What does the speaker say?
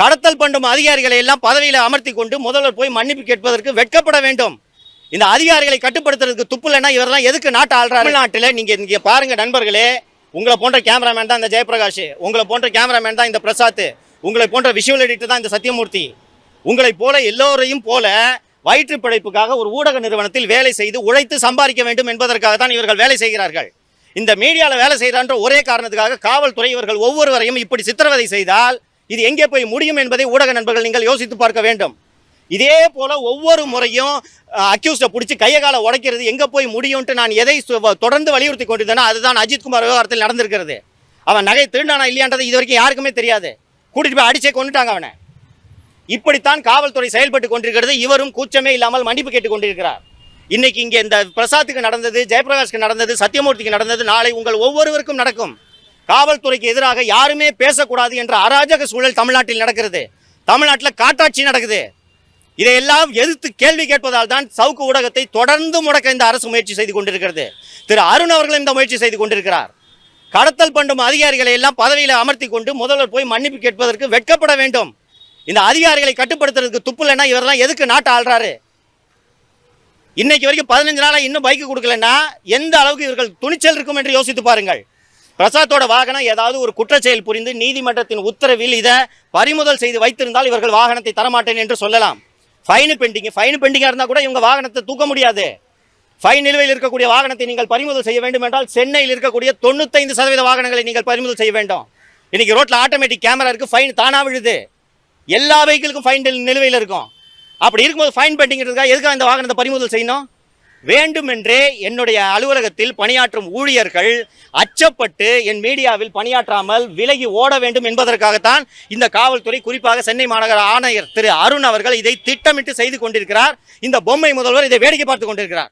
கடத்தல் பண்ணும் அதிகாரிகளை எல்லாம் பதவியில் அமர்த்தி கொண்டு முதல்வர் போய் மன்னிப்பு கேட்பதற்கு வெட்கப்பட வேண்டும். இந்த அதிகாரிகளை கட்டுப்படுத்துறதுக்கு துப்பு இல்லைன்னா இவரெல்லாம் எதுக்கு நாட்டை ஆள்றாரு? தமிழ்நாட்டில் நீங்கள் இங்கே பாருங்க நண்பர்களே உங்களை போன்ற கேமராமேன் தான் இந்த ஜெயபிரகாஷ் உங்களை போன்ற கேமராமேன் தான் இந்த பிரசாத் உங்களை போன்ற விஷுவல் எடிட்டர் தான் இந்த சத்தியமூர்த்தி உங்களை போல எல்லோரையும் போல வயிற்று பிழைப்புக்காக ஒரு ஊடக நிறுவனத்தில் வேலை செய்து உழைத்து சம்பாதிக்க வேண்டும் என்பதற்காக தான் இவர்கள் வேலை செய்கிறார்கள். இந்த மீடியாவில் வேலை செய்கிறான்ற ஒரே காரணத்துக்காக காவல்துறை இவர்கள் ஒவ்வொருவரையும் இப்படி சித்திரவதை செய்தால் இது எங்கே போய் முடியும் என்பதை ஊடக நண்பர்கள் நீங்கள் யோசித்து பார்க்க வேண்டும். இதே போல ஒவ்வொரு முறையும் அக்யூஸ்டை பிடிச்சி கையை காலை உடைக்கிறது எங்கே போய் முடியும்ட்டு நான் எதை தொடர்ந்து வலியுறுத்தி கொண்டிருந்தேனோ அதுதான் அஜித்குமார் விவகாரத்தில் நடந்திருக்கிறது. அவன் நகை திருடானா இல்லையான்றது இது வரைக்கும் யாருக்குமே தெரியாது. கூட்டிட்டு போய் அடிச்சே கொண்டுட்டாங்க அவனை. இப்படித்தான் காவல்துறை செயல்பட்டு கொண்டிருக்கிறது. இவரும் கூச்சமே இல்லாமல் மன்னிப்பு கேட்டுக் கொண்டிருக்கிறார். இன்னைக்கு இங்கே இந்த பிரசாத்துக்கு நடந்தது ஜெயபிரகாஷ்க்கு நடந்தது சத்யமூர்த்திக்கு நடந்தது நாளை உங்கள் ஒவ்வொருவருக்கும் நடக்கும். காவல்துறைக்கு எதிராக யாருமே பேசக்கூடாது என்ற அராஜக சூழல் தமிழ்நாட்டில் நடக்கிறது. தமிழ்நாட்டில் காட்டாட்சி நடக்குது. இதையெல்லாம் எதிர்த்து கேள்வி கேட்பதால் தான் சவுக்கு ஊடகத்தை தொடர்ந்து முடக்க இந்த அரசு முயற்சி செய்து கொண்டிருக்கிறது. திரு அருண் அவர்களும் இந்த முயற்சி செய்து கொண்டிருக்கிறார். கடத்தல் பண்ணும் அதிகாரிகளை எல்லாம் பதவியில் அமர்த்தி கொண்டு முதல்வர் போய் மன்னிப்பு கேட்பதற்கு வெட்கப்பட வேண்டும். இந்த அதிகாரிகளை கட்டுப்படுத்துறதுக்கு துப்புலன்னா இவரெல்லாம் எதுக்கு நாட்டை ஆள்றாரு? இன்னைக்கு வரைக்கும் பதினஞ்சு நாளாக இன்னும் பைக்கு கொடுக்கலன்னா எந்த அளவுக்கு இவர்கள் துணிச்சல் இருக்கும் என்று யோசித்து பாருங்கள். பிரசாத்தோட வாகனம் ஏதாவது ஒரு குற்றச்செயல் புரிந்து நீதிமன்றத்தின் உத்தரவில் இதை பறிமுதல் செய்து வைத்திருந்தால் இவர்கள் வாகனத்தை தரமாட்டேன் என்று சொல்லலாம். ஃபைனு பெண்டிங் ஃபைனு பெண்டிங்காக இருந்தால் கூட இவங்க வாகனத்தை தூக்க முடியாது. ஃபைன் நிலுவையில் இருக்கக்கூடிய வாகனத்தை நீங்கள் பறிமுதல் செய்ய வேண்டும் என்றால் சென்னையில் இருக்கக்கூடிய தொண்ணூத்தைந்து சதவீத வாகனங்களை நீங்கள் பறிமுதல் செய்ய வேண்டும். இன்றைக்கி ரோட்டில் ஆட்டோமேட்டிக் கேமரா இருக்குது ஃபைன் தானாக விழுது. எல்லா வெஹிக்கிளுக்கும் ஃபைன் நிலுவையில் இருக்கும். அப்படி இருக்கும்போது ஃபைன் பெண்டிங் இருக்கா எதுக்காக இந்த வாகனத்தை பறிமுதல் செய்யணும்? வேண்டுமென்றே என்னுடைய அலுவலகத்தில் பணியாற்றும் ஊழியர்கள் அச்சப்பட்டு என் மீடியாவில் பணியாற்றாமல் விலகி ஓட வேண்டும் என்பதற்காகத்தான் இந்த காவல்துறை குறிப்பாக சென்னை மாநகர ஆணையர் திரு அருண் அவர்கள் இதை திட்டமிட்டு செய்து கொண்டிருக்கிறார். இந்த பொம்மை முதல்வர் இதை வேடிக்கை பார்த்து கொண்டிருக்கிறார்.